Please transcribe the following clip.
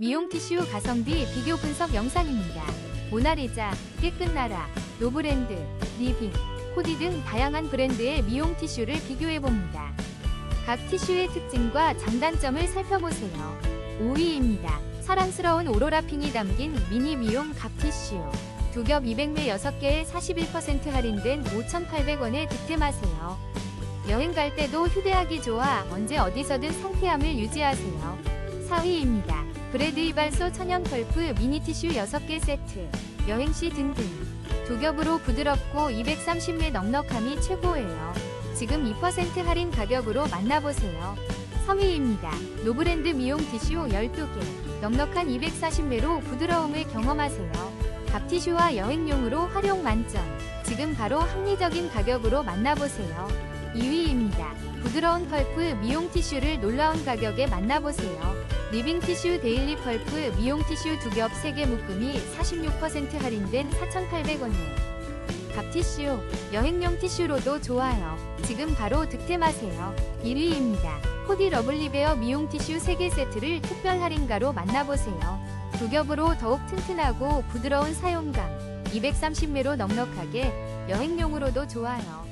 미용 티슈 가성비 비교 분석 영상입니다. 모나리자, 깨끗나라, 노브랜드, 리빙, 코디 등 다양한 브랜드의 미용 티슈를 비교해봅니다. 각 티슈의 특징과 장단점을 살펴보세요. 5위입니다. 사랑스러운 오로라 핑이 담긴 미니 미용 각 티슈. 두 겹 200매 6개에 41% 할인된 5,800원에 득템하세요. 여행 갈 때도 휴대하기 좋아 언제 어디서든 상쾌함을 유지하세요. 4위입니다. 브래드 이발소 천연 펄프 미니 티슈 6개 세트. 여행시 등등. 두 겹으로 부드럽고 230매 넉넉함이 최고예요. 지금 2% 할인 가격으로 만나보세요. 3위입니다. 노브랜드 미용 티슈 12개. 넉넉한 240매로 부드러움을 경험하세요. 갑티슈와 여행용으로 활용 만점. 지금 바로 합리적인 가격으로 만나보세요. 2위입니다. 부드러운 펄프 미용 티슈를 놀라운 가격에 만나보세요. 리빙 티슈 데일리 펄프 미용 티슈 두 겹 3개 묶음이 46% 할인된 4,800원에 갑티슈, 여행용 티슈로도 좋아요. 지금 바로 득템하세요. 1위입니다. 코디 러블리베어 미용 티슈 3개 세트를 특별 할인가로 만나보세요. 두 겹으로 더욱 튼튼하고 부드러운 사용감, 230매로 넉넉하게 여행용으로도 좋아요.